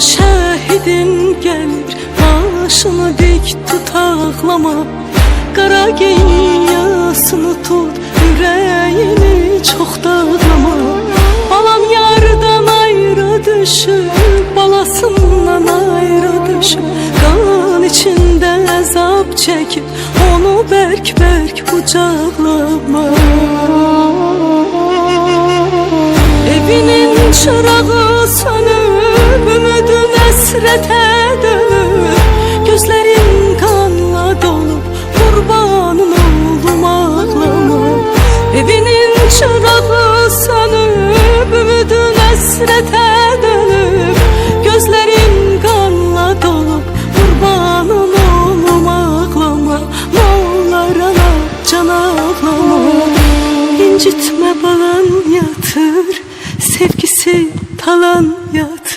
şəhidin gəlir Başını dik tut ağlama. Qara giyin yasını tut Ürəyini çox dağlama. Balam yardan ayrı düşüb Balasından ayrı düşüb Qan içində əzab çəkib Onu bərk-bərk qucaqlama Evinin çırağı hasrete dönüp Gözlerin kanla dolup kurbanın oldum ağlama. Evinin çırağı sanıp ümidin hasrete dönüp Gözlerin kanla dolup kurbanın oldum ağlama. Mallarına can ağlama. İncitme balan yatır sevgisi talan yatır.